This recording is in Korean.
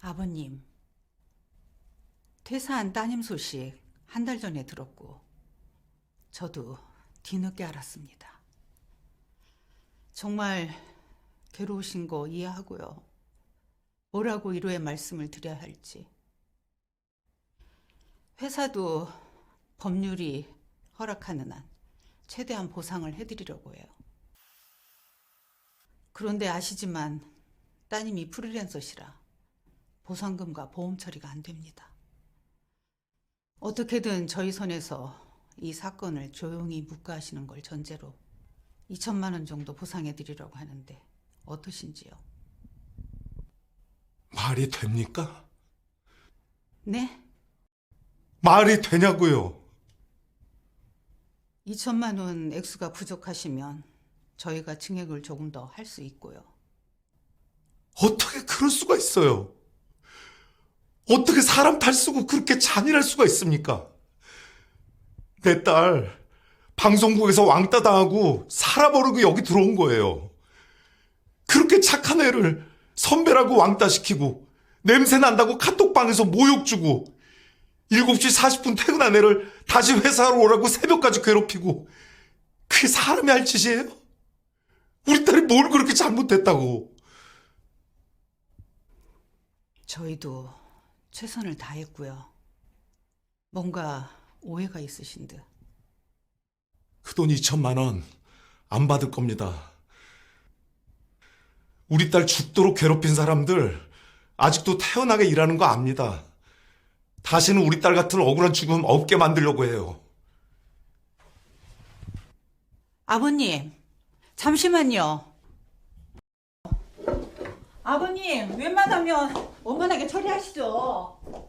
아버님, 퇴사한 따님 소식 한 달 전에 들었고, 저도 뒤늦게 알았습니다. 정말 괴로우신 거 이해하고요. 뭐라고 위로의 말씀을 드려야 할지. 회사도 법률이 허락하는 한 최대한 보상을 해드리려고 해요. 그런데 아시지만 따님이 프리랜서시라 보상금과 보험 처리가 안 됩니다. 어떻게든 저희 선에서 이 사건을 조용히 묵과하시는 걸 전제로 2천만 원 정도 보상해 드리려고 하는데 어떠신지요? 말이 됩니까? 네? 말이 되냐고요? 2천만 원 액수가 부족하시면 저희가 증액을 조금 더 할 수 있고요. 어떻게 그럴 수가 있어요? 어떻게 사람 탈 쓰고 그렇게 잔인할 수가 있습니까? 내 딸 방송국에서 왕따 당하고 살아버리고 여기 들어온 거예요. 그렇게 착한 애를 선배라고 왕따 시키고 냄새 난다고 카톡방에서 모욕 주고 7시 40분 퇴근한 애를 다시 회사로 오라고 새벽까지 괴롭히고 그게 사람이 할 짓이에요? 우리 딸이 뭘 그렇게 잘못했다고? 저희도 최선을 다했고요. 뭔가 오해가 있으신 듯. 그 돈 2천만 원 안 받을 겁니다. 우리 딸 죽도록 괴롭힌 사람들 아직도 태어나게 일하는 거 압니다. 다시는 우리 딸 같은 억울한 죽음 없게 만들려고 해요. 아버님, 잠시만요. 아버님, 웬만하면 원만하게 처리하시죠.